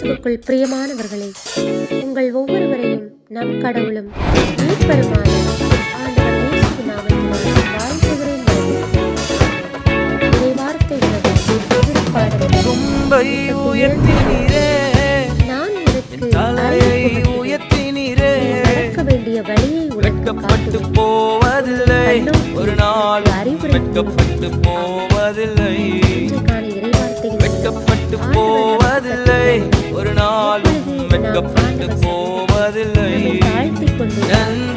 கிறிஸ்துவுக்குள் பிரியமானவர்களே உங்கள் ஒவ்வொருவரையும் நம் கடவுளும் மீட்பருமான ஆண்டவர் இயேசு நாமத்தினால் வாழ்த்துகிறேன் நான் உனக்கு. உயர்த்தினீரே வேண்டிய வழியை உனக்கு வெட்கப்பட்டு காட்டுவேன் போவதில்லை ஒரு நாள் அறிவுரை வெட்கப்பட்டு போவதில்லை. இன்றைக்கான இறைவார்த்தையில் வெட்கப்பட்டு கொண்டு